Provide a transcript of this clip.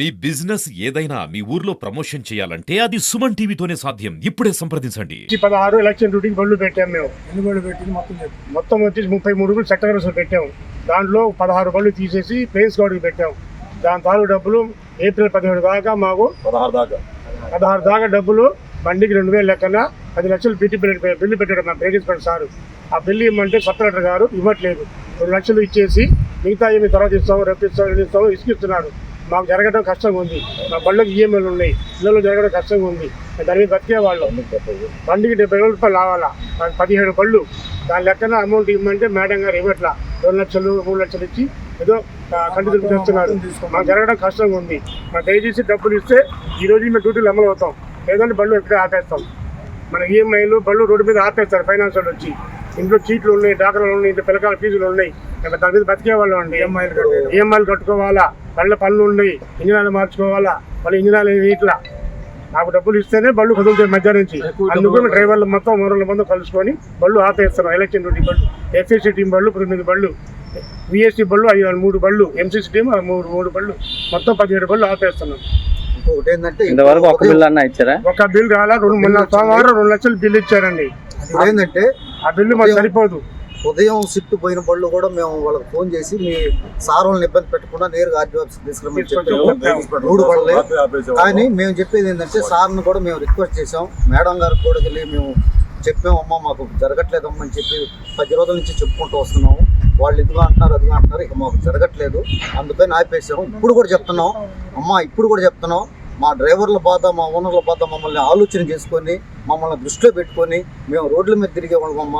మీ business ఏదైనా మీ ఊర్లో promotion చేయాలంటే అది సుమన్ టీవీతోనే సాధ్యం. ఇప్పుడే సంప్రదించండి. పదహారు ఎలక్షన్ డ్యూటీకి బళ్ళు పెట్టాం మేము. ఎన్ని బళ్ళు పెట్టింది మొత్తం మొత్తం వచ్చేసి ముప్పై మూడు సెక్టర్స్ పెట్టాం. దాంట్లో పదహారు బళ్ళు తీసేసి ప్లేస్ గౌడ్కి పెట్టాం. దాని తాలూకు డబ్బులు ఏప్రిల్ పదిహేడు దాకా మాకు పదహారు దాకా. పదహారు దాకా డబ్బులు బండికి రెండు వేలు లెక్కన పది లక్షలు బిల్లు బిల్లు పెట్టాడు మా ప్రెసిడెంట్ సారు. ఆ బిల్లు ఇవ్వమంటే కలెక్టర్ గారు ఇవ్వట్లేదు. రెండు లక్షలు ఇచ్చేసి మిగతా ఏమి తర్వాత ఇస్తాము రేపు ఇస్తాము ఇస్తాము ఇసుకిస్తున్నారు. మాకు జరగడం కష్టంగా ఉంది. మా బళ్ళకి ఈఎంఐలు ఉన్నాయి. పిల్లలు జరగడం కష్టంగా ఉంది. దాని మీద బతికే వాళ్ళు. బండికి డెబ్బై వేల రూపాయలు రావాలా? పదిహేడు బళ్ళు దాని లెక్కన అమౌంట్ ఇవ్వమంటే మేడం గారు ఇవ్వట్లా. రెండు లక్షలు మూడు లక్షలు ఇచ్చి ఏదో కంటిన్యూ చేస్తున్నారు. మాకు జరగడం కష్టంగా ఉంది. మాకు దయచేసి డబ్బులు ఇస్తే ఈ రోజు మేము డ్యూటీలు అమలు అవుతాం. లేదంటే బళ్ళు ఎక్కడే ఆపేస్తాం. మన ఈఎంఐలు బళ్ళు రోడ్డు మీద ఆపేస్తారు ఫైనాన్స్ వాళ్ళు వచ్చి. ఇంట్లో చీట్లు ఉన్నాయి డాక్టర్లు ఉన్నాయి ఇంట్లో పిల్లకాల ఫీజులు ఉన్నాయి. దాని మీద బతికే వాళ్ళు అండి. ఈఎంఐలు. ఈఎంఐలు కట్టుకోవాలా? బళ్ళ పనులు ఉన్నాయి ఇంజనాలు మార్చుకోవాలా? మళ్ళీ ఇంజనాలు ఇట్లా? నాకు డబ్బులు ఇస్తేనే బళ్ళు కదులుతాయి మధ్య నుంచి. అందుకు డ్రైవర్లు మొత్తం మూడు మంది కలుసుకొని బళ్ళు ఆపేస్తున్నాం ఎలక్షన్ డ్యూటీ బళ్ళు ఎస్ఎస్సీ టీం బళ్ళు తొమ్మిది బళ్ళు విఎస్టీ బళ్ళు ఐదు మూడు బళ్ళు ఎంసీసీ టీం మూడు మూడు బళ్ళు మొత్తం పదిహేడు బళ్ళు ఆపేస్తున్నాం ఇంతవరకు ఒక బిల్ అన్న ఇచ్చారా? ఒక బిల్ రాలా రెండు మొన్న సోమవారం రెండు లక్షలు బిల్ ఇచ్చారండి. ఏంటంటే ఆ బిల్లు మాకు సరిపోదు. ఉదయం షిఫ్ట్ పోయిన బళ్ళు కూడా మేము వాళ్ళకి ఫోన్ చేసి మీ సార్ వాళ్ళని ఇబ్బంది పెట్టకుండా నేరుగా ఆర్డీ ఆఫీస్ తీసుకురమని చెప్పాము. మూడు బళ్ళే కానీ మేము చెప్పేది ఏంటంటే సార్ని కూడా మేము రిక్వెస్ట్ చేసాం మేడం గారికి కూడా వెళ్ళి మేము చెప్పాము అమ్మ మాకు జరగట్లేదమ్మా అని చెప్పి పది రోజుల నుంచి చెప్పుకుంటూ వస్తున్నాము. వాళ్ళు ఇదిగా అంటున్నారు అదిగా అంటున్నారు. ఇక మాకు జరగట్లేదు. అందుకని ఆపేసాము. ఇప్పుడు కూడా చెప్తున్నాం. అమ్మ ఇప్పుడు కూడా చెప్తున్నాం. మా డ్రైవర్ల బాధ మా ఓనర్ల బాధ మమ్మల్ని ఆలోచన చేసుకొని మమ్మల్ని దృష్టిలో పెట్టుకొని మేము రోడ్ల మీద తిరిగే వాళ్ళమమ్మ.